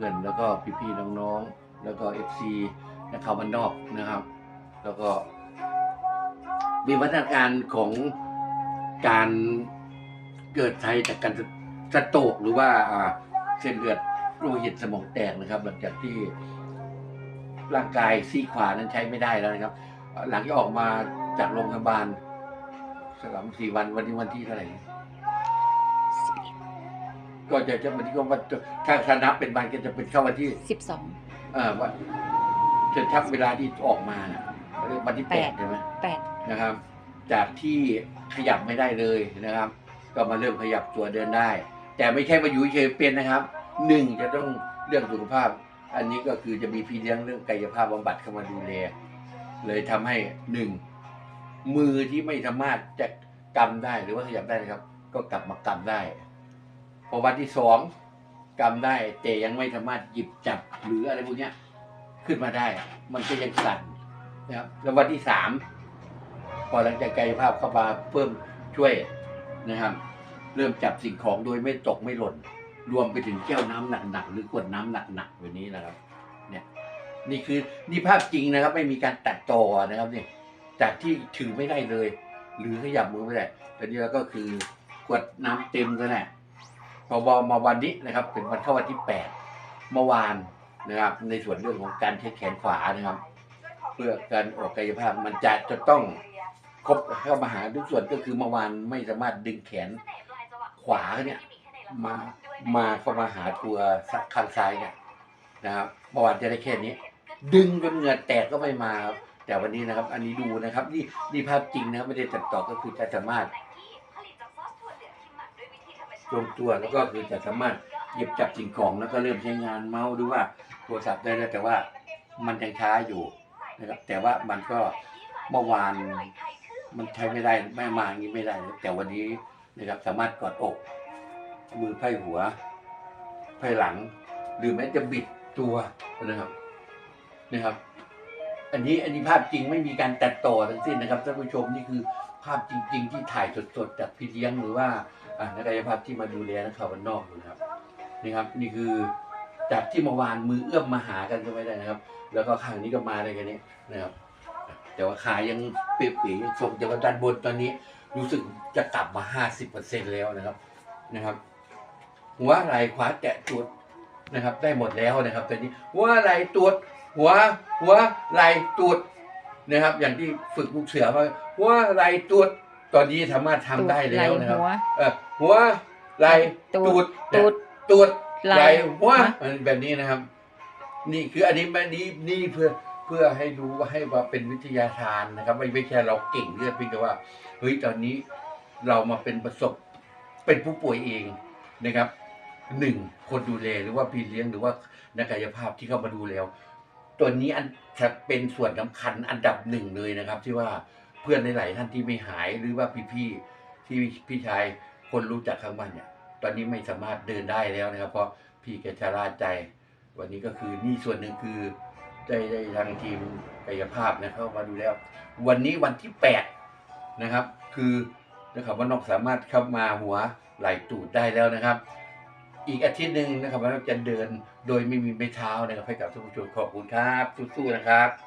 พื่อนๆ แล้วก็พี่ๆ น้องๆ แล้วก็เอฟซีนะครับมันนอกนะครับ แล้วก็ มีวัฒนการของการเกิดไทยจากการสโตกหรือว่าอ่าเส้นเลือดโลหิตสมองแตกนะครับ หลังจากที่ร่างกายซีขวานั้นใช้ไม่ได้แล้วนะครับ หลังจากออกมาจากโรงพยาบาลสามสี่วันวันนี้วันที่เท่าไหร่ ก็จะจะวันที่ก็วันถ้าถ้านับเป็นวันก็จะเป็นเข้าวันที่สิบสองเอ่อวันจะทับเวลาที่ออกมาน่ะเรียกวันที่แปดแปดใช่ไหมแปดนะครับ จากที่ขยับไม่ได้เลยนะครับ ก็มาเริ่มขยับตัวเดินได้ แต่ไม่ใช่มาอยู่เฉยๆเป็นนะครับหนึ่งจะต้องเรื่องสุขภาพ อันนี้ก็คือจะมีพี่เลี้ยงเรื่องกายภาพบำบัดเข้ามาดูแลเลยทำให้หนึ่งมือที่ไม่สามารถจะกำได้หรือว่าขยับได้นะครับ ก็กลับมากำได้ พอวันที่สองกำได้แต่ยังไม่สามารถหยิบจับหรืออะไรพวกเนี้ย ขึ้นมาได้ มันก็ยังสั่นนะครับแล้ววันที่สามพอหลังจากกายภาพเข้ามาเพิ่มช่วยนะครับ เริ่มจับสิ่งของโดยไม่ตกไม่หล่น รวมไปถึงแก้วน้ำหนักๆหรือกวดน้ำหนักๆแบบนี้นะครับ เนี่ย นี่คือนี่ภาพจริงนะครับ ไม่มีการตัดต่อนะครับเนี่ยจากที่ถือไม่ได้เลย หรือขยับมือไม่ได้ตอนนี้เราก็คือกวดน้ำเต็มแล้วแหละ พอมาวันนี้นะครับเป็นวันเข้าวันที่แปดเมื่อวานนะครับ ในส่วนเรื่องของการใช้แขนขวานะครับ เพื่อการออกกายภาพมันจะจะต้องครบเข้ามาหาทุกส่วนก็คือเมื่อวานไม่สามารถดึงแขนขวาเนี่ยมามาเข้ามาหาตัวข้างซ้ายเนี่ยนะครับเมื่อวานจะได้แค่นี้ ดึงจนเหงื่อแตกก็ไม่มาครับแต่วันนี้นะครับ อันนี้ดูนะครับ นี่นี่ภาพจริงนะครับไม่ได้ตัดต่อก็คือจะสามารถ รวมตัวแล้วก็คือจะสามารถหยิบจับสิ่งของแล้วก็เริ่มใช้งานเมาส์หรือว่าโทรศัพท์ได้แล้วแต่ว่ามันยังช้าอยู่นะครับแต่ว่ามันก็เมื่อวานมันใช้ไม่ได้ไม่มาอย่างนี้ไม่ได้ แต่วันนี้นะครับสามารถกอดอก มือไพ่หัวไพ่หลัง หรือแม้จะบิดตัวนะครับนะครับ อันนี้อันนี้ภาพจริงไม่มีการตัดต่อทั้งสิ้นนะครับท่านผู้ชมนี่คือ ภาพจริง ๆ ที่ถ่ายสดๆจากพี่เลี้ยงหรือว่าอานักกายภาพที่มาดูแลนักข่าวบ้านนอกนะครับนี่ครับ นี่คือจากที่เมื่อวานมือเอื้อมมาหากันก็ไม่ได้นะครับ แล้วก็ข้างนี้ก็มาได้แค่นี้นะครับ แต่ว่าขายังเปียๆยังทรงแต่ว่าด้านบนตอนนี้ รู้สึกจะกลับมาห้าสิบเปอร์เซ็นแล้วนะครับนะครับหัวไหล่ขวาแตะจุดนะครับ ได้หมดแล้วนะครับตอนนี้หัวไหล่ตูดหัวหัวไหล่ตูด นะครับ อย่างที่ฝึกลูกเสือมาหัวไหล่ตูดตอนนี้สามารถทำได้แล้วนะครับหัวเออหัวไหล่ตูตูดดตูดตูดไหล่ไหล่หัวหัวแบบนี้นะครับ นี่คืออันนี้อันนี้นี่เพื่อเพื่อให้รู้ว่าให้ว่าเป็นวิทยาทานนะครับ ไม่ไม่ใช่เราเก่งเรื่องเพียงแต่ว่าเฮ้ยตอนนี้เรามาเป็นประสบเป็นผู้ป่วยเองนะครับหนึ่งคนดูแลหรือว่าพี่เลี้ยงหรือว่านักกายภาพที่เข้ามาดูแล้ว ตัวนี้อันจะเป็นส่วนสำคัญอันดับหนึ่งเลยนะครับ ที่ว่าเพื่อนหลายๆท่านที่ไม่หายหรือว่าพี่ๆที่พี่ชายคนรู้จักข้างบ้านเนี่ย ตอนนี้ไม่สามารถเดินได้แล้วนะครับ เพราะพี่แกชราใจ วันนี้ก็คือนี่ส่วนหนึ่งคือได้ได้ทางทีมกายภาพนะเข้ามาดูแล้ว วันนี้วันที่แปดนะครับ คือนะครับว่านอกสามารถเข้ามาหัวไหล่ตูดได้แล้วนะครับ อีกอาทิตย์หนึ่งนะครับเราจะเดินโดยไม่มีไม้เท้านะครับให้กับทุกผู้ชมขอบคุณครับสู้ๆนะครับ